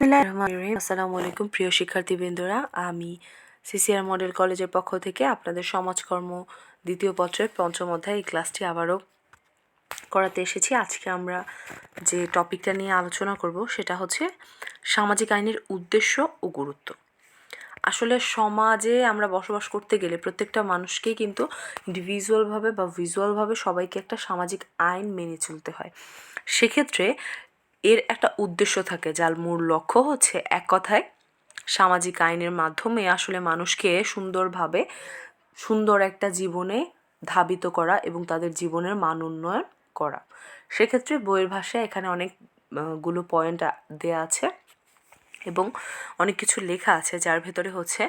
আসসালামু আলাইকুম, প্রিয় শিক্ষার্থীবৃন্দরা। আমি সিসিআর মডেল কলেজের পক্ষ থেকে আপনাদের সমাজকর্ম দ্বিতীয় পত্রের পঞ্চম অধ্যায় এই ক্লাসটি আবারও করাতে এসেছি। আজকে আমরা যে টপিকটা নিয়ে আলোচনা করব সেটা হচ্ছে সামাজিক আইনের উদ্দেশ্য ও গুরুত্ব। আসলে সমাজে আমরা বসবাস করতে গেলে প্রত্যেকটা মানুষকেই কিন্তু ইন্ডিভিজুয়ালভাবে বা ভিজুয়ালভাবে সবাইকে একটা সামাজিক আইন মেনে চলতে হয়। সেক্ষেত্রে এর একটা উদ্দেশ্য থাকে, যার মূল লক্ষ্য হচ্ছে এক কথায় সামাজিক আইনের মাধ্যমে আসলে মানুষকে সুন্দরভাবে সুন্দর একটা জীবনে ধাবিত করা এবং তাদের জীবনের মান উন্নয়ন করা। সেক্ষেত্রে বইয়ের ভাষায় এখানে অনেকগুলো পয়েন্ট দেয়া আছে। এবং অনেক কিছু লেখা আছে, যার ভেতরে হচ্ছে,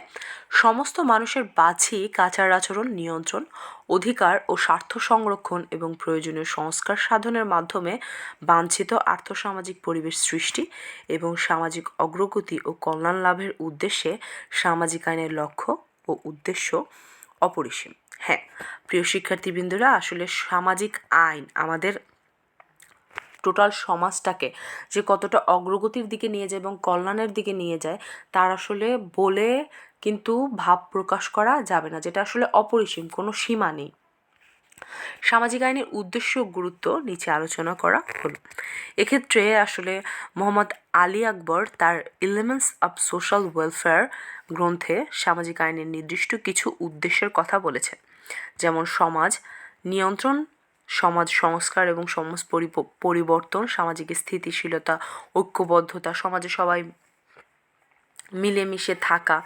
সমস্ত মানুষের বাহ্যিক আচার আচরণ, নিয়ন্ত্রণ, অধিকার ও স্বার্থ সংরক্ষণ এবং প্রয়োজনীয় সংস্কার সাধনের মাধ্যমে বাঞ্ছিত আর্থসামাজিক পরিবেশ সৃষ্টি এবং সামাজিক অগ্রগতি ও কল্যাণ লাভের উদ্দেশ্যে সামাজিক আইনের লক্ষ্য ও উদ্দেশ্য অপরিসীম। হ্যাঁ প্রিয় শিক্ষার্থীবৃন্দরা, আসলে সামাজিক আইন আমাদের টোটাল সমাজটাকে যে কতটা অগ্রগতির দিকে নিয়ে যায় এবং কল্যাণের দিকে নিয়ে যায়, তার আসলে বলে কিন্তু ভাব প্রকাশ করা যাবে না, যেটা আসলে অপরিসীম, কোনো সীমা নেই। সামাজিক আইনের উদ্দেশ্য গুরুত্ব নিচে আলোচনা করা হলো। এক্ষেত্রে আসলে মোহাম্মদ আলী আকবর তার এলিমেন্টস অব সোশ্যাল ওয়েলফেয়ার গ্রন্থে সামাজিক আইনের নির্দিষ্ট কিছু উদ্দেশ্যের কথা বলেছেন। যেমন সমাজ, নিয়ন্ত্রণ সমাজ সংস্কার এবং সমাজ পরিবর্তন, সামাজিক স্থিতিশীলতা, ঐক্যবদ্ধতা, সমাজে সবাই মিলেমিশে থাকা,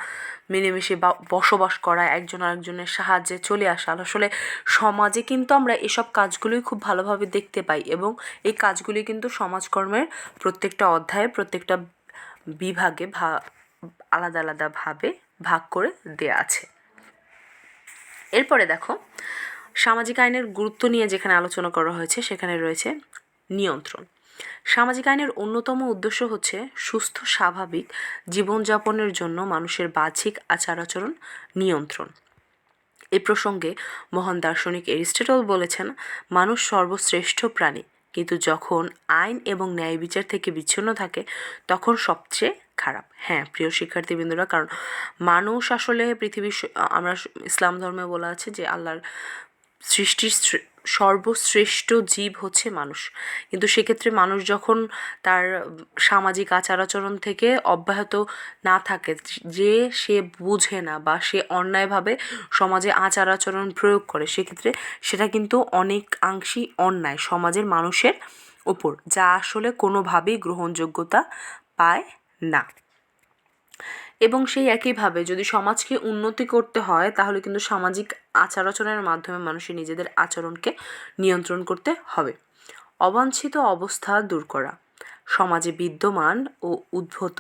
মিলেমিশে বা, বসবাস করা, একজন আরেকজনের সাহায্যে চলে আসা। আসলে সমাজে কিন্তু আমরা এসব কাজগুলোই খুব ভালোভাবে দেখতে পাই এবং এই কাজগুলি কিন্তু সমাজকর্মের প্রত্যেকটা অধ্যায়ে, প্রত্যেকটা বিভাগে ভা, আলাদা আলাদাভাবে ভাগ করে দেয়া আছে। এরপরে দেখো সামাজিক আইনের গুরুত্ব নিয়ে যেখানে আলোচনা করা হয়েছে, সেখানে রয়েছে নিয়ন্ত্রণ। সামাজিক আইনের অন্যতম উদ্দেশ্য হচ্ছে সুস্থ, স্বাভাবিক জীবনযাপনের জন্য মানুষের বাহ্যিক আচার আচরণ নিয়ন্ত্রণ। এ প্রসঙ্গে মহান দার্শনিক এরিস্টটল বলেছেন, মানুষ সর্বশ্রেষ্ঠ প্রাণী, কিন্তু যখন আইন এবং ন্যায় বিচার থেকে বিচ্ছিন্ন থাকে, তখন সবচেয়ে খারাপ। হ্যাঁ প্রিয় শিক্ষার্থীবৃন্দরা, কারণ মানুষ আসলে পৃথিবীর আমরা ইসলাম ধর্মে বলা আছে যে আল্লাহর সৃষ্টির সর্বশ্রেষ্ঠ জীব হচ্ছে মানুষ। কিন্তু সেক্ষেত্রে মানুষ যখন তার সামাজিক আচার আচরণ থেকে অব্যাহত না থাকে, যে সে বুঝে না বা সে অন্যায়ভাবে সমাজে আচার আচরণ প্রয়োগ করে, সেক্ষেত্রে সেটা কিন্তু অনেকাংশেই অন্যায় সমাজের মানুষের ওপর, যা আসলে কোনোভাবেই গ্রহণযোগ্যতা পায় না। এবং সেই একইভাবে যদি সমাজকে উন্নতি করতে হয়, তাহলে কিন্তু সামাজিক আচার আচরণের মাধ্যমে মানুষের নিজেদের আচরণকে নিয়ন্ত্রণ করতে হবে। অবাঞ্ছিত অবস্থা দূর করা। সমাজে বিদ্যমান ও উদ্ভূত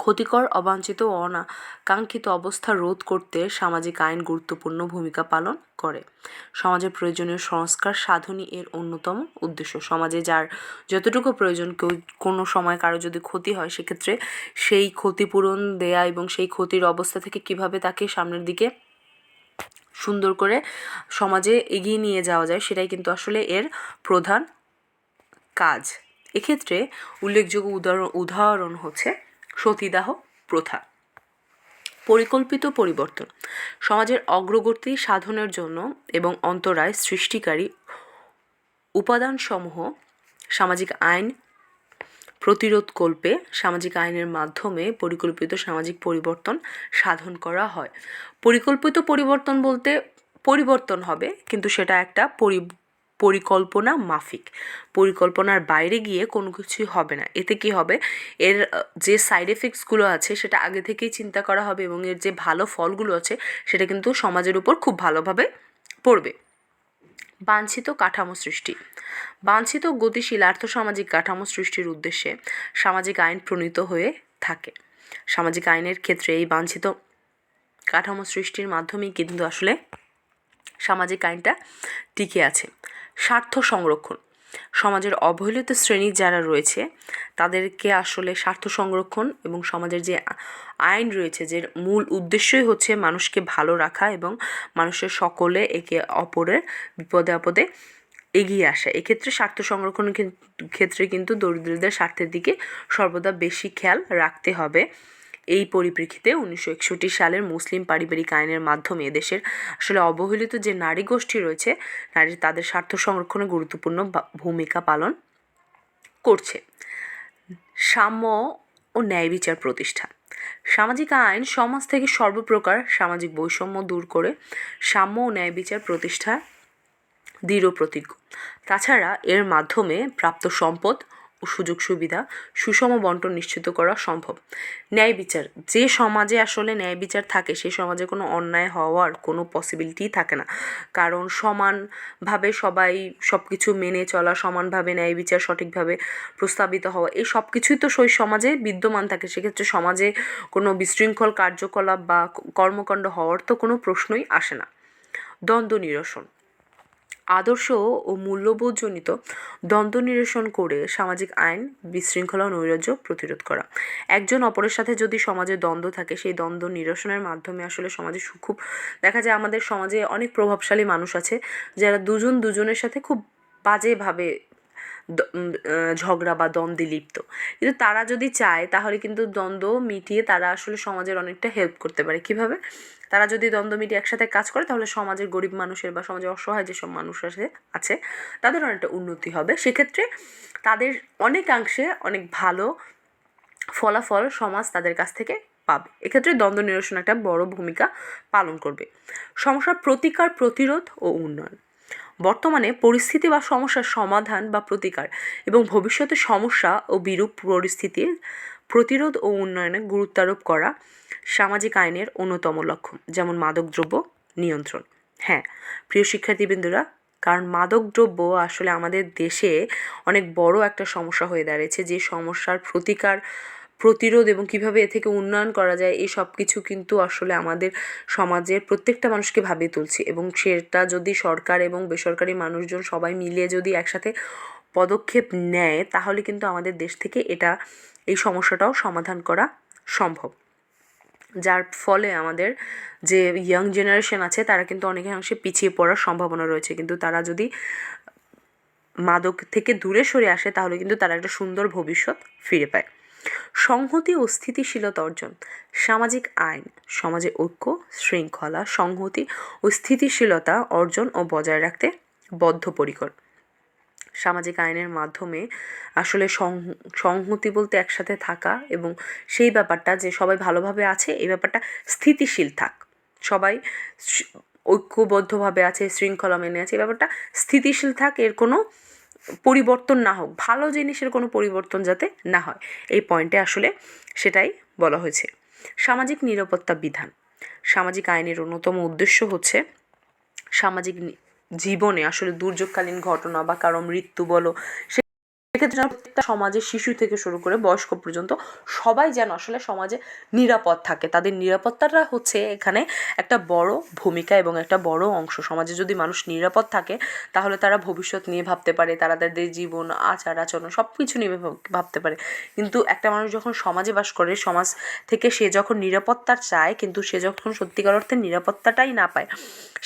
ক্ষতিকর, অবাঞ্ছিত অনাকাঙ্ক্ষিত অবস্থা রোধ করতে সামাজিক আইন গুরুত্বপূর্ণ ভূমিকা পালন করে। সমাজের প্রয়োজনীয় সংস্কার সাধনই এর অন্যতম উদ্দেশ্য। সমাজে যার যতটুকু প্রয়োজন, কেউ কোনো সময় কারও যদি ক্ষতি হয়, সেক্ষেত্রে সেই ক্ষতিপূরণ দেয়া এবং সেই ক্ষতির অবস্থা থেকে কীভাবে তাকে সামনের দিকে সুন্দর করে সমাজে এগিয়ে নিয়ে যাওয়া যায়, সেটাই কিন্তু আসলে এর প্রধান কাজ। এক্ষেত্রে উল্লেখযোগ্য উদাহরণ উদাহরণ হচ্ছে সতীদাহ প্রথা। পরিকল্পিত পরিবর্তন। সমাজের অগ্রগতি সাধনের জন্য এবং অন্তরায় সৃষ্টিকারী উপাদানসমূহ সামাজিক আইন প্রতিরোধ কল্পে সামাজিক আইনের মাধ্যমে পরিকল্পিত সামাজিক পরিবর্তন সাধন করা হয়। পরিকল্পিত পরিবর্তন বলতে পরিবর্তন হবে, কিন্তু সেটা একটা পরি পরিকল্পনা মাফিক। পরিকল্পনার বাইরে গিয়ে কোনো কিছুই হবে না। এতে কি হবে? এর যে সাইড এফেক্টসগুলো আছে, সেটা আগে থেকেই চিন্তা করা হবে এবং এর যে ভালো ফলগুলো আছে, সেটা কিন্তু সমাজের উপর খুব ভালোভাবে পড়বে। বাঞ্ছিত কাঠামো সৃষ্টি। বাঞ্ছিত গতিশীল আর্থসামাজিক কাঠামো সৃষ্টির উদ্দেশ্যে সামাজিক আইন প্রণীত হয়ে থাকে। সামাজিক আইনের ক্ষেত্রে এই বাঞ্ছিত কাঠামো সৃষ্টির মাধ্যমেই কিন্তু আসলে সামাজিক আইনটা টিকে আছে। স্বার্থ সংরক্ষণ। সমাজের অবহেলিত শ্রেণি যারা রয়েছে, তাদেরকে আসলে স্বার্থ সংরক্ষণ এবং সমাজের যে আইন রয়েছে, যে মূল উদ্দেশ্যই হচ্ছে মানুষকে ভালো রাখা এবং মানুষের সকলে একে অপরের বিপদে আপদে এগিয়ে আসা। এক্ষেত্রে স্বার্থ সংরক্ষণের ক্ষেত্রে কিন্তু দরিদ্রদের স্বার্থের দিকে সর্বদা বেশি খেয়াল রাখতে হবে। এই পরিপ্রেক্ষিতে উনিশশো একষট্টি সালের মুসলিম পারিবারিক আইনের মাধ্যমে দেশের আসলে অবহেলিত যে নারী গোষ্ঠী রয়েছে, নারী তাদের স্বার্থ সংরক্ষণে গুরুত্বপূর্ণ ভূমিকা পালন করছে। সাম্য ও ন্যায় বিচার প্রতিষ্ঠা সামাজিক আইন সমাজ থেকে সর্বপ্রকার সামাজিক বৈষম্য দূর করে সাম্য ও ন্যায় বিচার প্রতিষ্ঠা দৃঢ় প্রতিজ্ঞ। তাছাড়া এর মাধ্যমে প্রাপ্ত সম্পদ সুযোগ সুবিধা, সুষম বন্টন নিশ্চিত করা সম্ভব। ন্যায় বিচার, যে সমাজে আসলে ন্যায় বিচার থাকে সেই সমাজে কোনো অন্যায় হওয়ার কোনো পসিবিলিটিই থাকে না। কারণ সমানভাবে সবাই সব কিছু মেনে চলা, সমানভাবে ন্যায় বিচার সঠিকভাবে প্রস্তাবিত হওয়া, এই সব কিছুই তো সেই সমাজে বিদ্যমান থাকে। সেক্ষেত্রে সমাজে কোনো বিশৃঙ্খল কার্যকলাপ বা কর্মকাণ্ড হওয়ার তো কোনো প্রশ্নই আসে না। দ্বন্দ্ব নিরসন আদর্শ ও মূল্যবোধজনিত দ্বন্দ্ব নিরসন করে সামাজিক আইন, বিশৃঙ্খলা নৈরাজ্য প্রতিরোধ করা। একজন অপরের সাথে যদি সমাজে দ্বন্দ্ব থাকে, সেই দ্বন্দ্ব নিরসনের মাধ্যমে আসলে সমাজে খুব দেখা যায় আমাদের সমাজে অনেক প্রভাবশালী মানুষ আছে, যারা দুজন দুজনের সাথে খুব বাজেভাবে ঝগড়া বা দ্বন্দ্বে লিপ্ত। কিন্তু তারা যদি চায়, তাহলে কিন্তু দ্বন্দ্ব মিটিয়ে তারা আসলে সমাজের অনেকটা হেল্প করতে পারে। কীভাবে? তারা যদি দ্বন্দ্ব মিটিয়ে একসাথে কাজ করে, তাহলে সমাজের গরিব মানুষের বা সমাজের অসহায় যেসব মানুষ আছে আছে, তাদের অনেকটা উন্নতি হবে। সেক্ষেত্রে তাদের অনেকাংশে অনেক ভালো ফলাফল সমাজ তাদের কাছ থেকে পাবে। এক্ষেত্রে দ্বন্দ্ব নিরসন একটা বড় ভূমিকা পালন করবে। সমস্যার প্রতিকার, প্রতিরোধ ও উন্নয়ন। বর্তমানে পরিস্থিতি বা সমস্যার সমাধান বা প্রতিকার এবং ভবিষ্যতে সমস্যা ও বিরূপ পরিস্থিতির প্রতিরোধ ও উন্নয়নে গুরুত্বারোপ করা সামাজিক আইনের অন্যতম লক্ষ্য, যেমন মাদকদ্রব্য নিয়ন্ত্রণ। হ্যাঁ প্রিয় শিক্ষার্থীবৃন্দরা, কারণ মাদকদ্রব্য আসলে আমাদের দেশে অনেক বড় একটা সমস্যা হয়ে দাঁড়িয়েছে, যে সমস্যার প্রতিকার প্রতিরোধ এবং কীভাবে এ থেকে উন্নয়ন করা যায়, এই সব কিছু কিন্তু আসলে আমাদের সমাজের প্রত্যেকটা মানুষকে ভাবিয়ে তুলছে এবং সেটা যদি সরকার এবং বেসরকারি মানুষজন সবাই মিলিয়ে যদি একসাথে পদক্ষেপ নেয়, তাহলে কিন্তু আমাদের দেশ থেকে এটা, এই সমস্যাটাও সমাধান করা সম্ভব। যার ফলে আমাদের যে ইয়াং জেনারেশন আছে, তারা কিন্তু অনেকাংশে পিছিয়ে পড়ার সম্ভাবনা রয়েছে। কিন্তু তারা যদি মাদক থেকে দূরে সরে আসে, তাহলে কিন্তু তারা একটা সুন্দর ভবিষ্যৎ ফিরে পায়। সংহতি ও স্থিতিশীলতা অর্জন। সামাজিক আইন, সমাজে ঐক্য, শৃঙ্খলা, সংহতি ও স্থিতিশীলতা অর্জন ও বজায় রাখতে বদ্ধপরিকর। সামাজিক আইনের মাধ্যমে আসলে সংহতি বলতে একসাথে থাকা এবং সেই ব্যাপারটা যে সবাই ভালোভাবে আছে, এই ব্যাপারটা স্থিতিশীল থাক। সবাই ঐক্যবদ্ধভাবে আছে, শৃঙ্খলা মেনে আছে, এই ব্যাপারটা স্থিতিশীল থাক, এর কোনো পরিবর্তন না হোক, ভালো জিনিসের কোনো পরিবর্তন যাতে না হয়। এই পয়েন্টে আসলে সেটাই বলা হয়েছে। সামাজিক নিরাপত্তা বিধান। সামাজিক আইনের অন্যতম উদ্দেশ্য হচ্ছে সামাজিক জীবনে আসলে দুর্যোগকালীন ঘটনা বা কারও মৃত্যু বলো সেক্ষেত্রে যেন প্রত্যেকটা সমাজে শিশু থেকে শুরু করে বয়স্ক পর্যন্ত সবাই যেন আসলে সমাজে নিরাপদ থাকে। তাদের নিরাপত্তাটা হচ্ছে এখানে একটা বড় ভূমিকা এবং একটা বড় অংশ। সমাজে যদি মানুষ নিরাপদ থাকে, তাহলে তারা ভবিষ্যৎ নিয়ে ভাবতে পারে, তারা তাদের জীবন, আচার, আচরণ সব কিছু নিয়ে ভাবতে পারে। কিন্তু একটা মানুষ যখন সমাজে বাস করে, সমাজ থেকে সে যখন নিরাপত্তা চায়, কিন্তু সে যখন সত্যিকার অর্থে নিরাপত্তাটাই না পায়,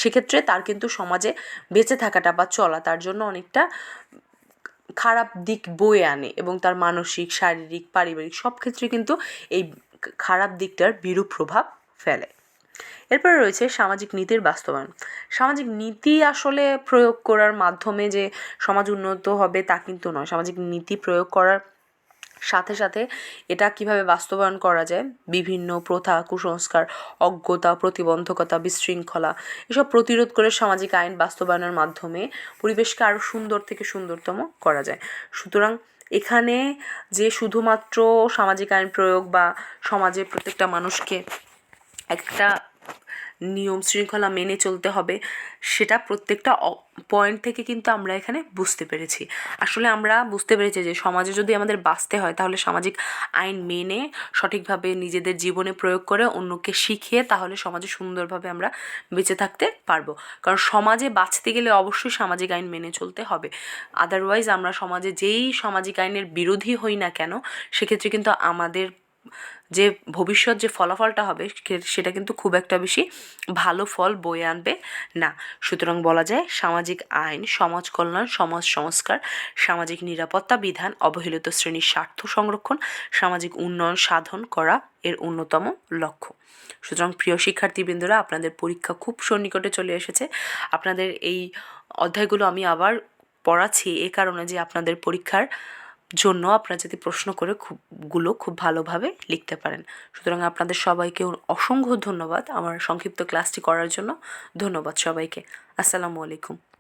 সেক্ষেত্রে তার কিন্তু সমাজে বেঁচে থাকাটা বা চলা তার জন্য অনেকটা খারাপ দিক বয়ে আনে এবং তার মানসিক, শারীরিক, পারিবারিক সব ক্ষেত্রে কিন্তু এই খারাপ দিকটার বিরূপ প্রভাব ফেলে। এরপরে রয়েছে সামাজিক নীতির বাস্তবায়ন। সামাজিক নীতি আসলে প্রয়োগ করার মাধ্যমে যে সমাজ উন্নত হবে তা কিন্তু নয়। সামাজিক নীতি প্রয়োগ করার সাথে সাথে এটা কীভাবে বাস্তবায়ন করা যায়? বিভিন্ন প্রথা, কুসংস্কার, অজ্ঞতা, প্রতিবন্ধকতা, বিশৃঙ্খলা এসব প্রতিরোধ করে সামাজিক আইন বাস্তবায়নের মাধ্যমে পরিবেশকে আরও সুন্দর থেকে সুন্দরতম করা যায়। সুতরাং এখানে যে শুধুমাত্র সামাজিক আইন প্রয়োগ বা সমাজে প্রত্যেকটা মানুষকে একটা নিয়ম শৃঙ্খলা মেনে চলতে হবে, সেটা প্রত্যেকটা পয়েন্ট থেকে কিন্তু আমরা এখানে বুঝতে পেরেছি। আসলে আমরা বুঝতে পেরেছি যে সমাজে যদি আমাদের বাঁচতে হয়, তাহলে সামাজিক আইন মেনে, সঠিকভাবে নিজেদের জীবনে প্রয়োগ করে অন্যকে শিখিয়ে তাহলে সমাজে সুন্দরভাবে আমরা বেঁচে থাকতে পারব। কারণ সমাজে বাঁচতে গেলে অবশ্যই সামাজিক আইন মেনে চলতে হবে। আদারওয়াইজ আমরা সমাজে যেই সামাজিক আইনের বিরোধী হই না কেন, সেক্ষেত্রে কিন্তু আমাদের যে ভবিষ্যৎ যে ফলাফলটা হবে সেটা কিন্তু খুব একটা বেশি ভালো ফল বয়ে আনবে না। সুতরাং বলা যায় সামাজিক আইন, সমাজ কল্যাণ, সমাজ সংস্কার, সামাজিক নিরাপত্তা বিধান, অবহেলিত শ্রেণির স্বার্থ সংরক্ষণ, সামাজিক উন্নয়ন সাধন করা এর অন্যতম লক্ষ্য। সুতরাং প্রিয় শিক্ষার্থীবৃন্দরা, আপনাদের পরীক্ষা খুব সন্নিকটে চলে এসেছে। আপনাদের এই অধ্যায়গুলো আমি আবার পড়াচ্ছি এ কারণে যে আপনাদের পরীক্ষার জন্য আপনারা যাতে প্রশ্ন করে খুব, গুলো খুব ভালোভাবে লিখতে পারেন। সুতরাং আপনাদের সবাইকে অসংখ্য ধন্যবাদ আমার সংক্ষিপ্ত ক্লাসটি করার জন্য। ধন্যবাদ সবাইকে। আসসালামু আলাইকুম।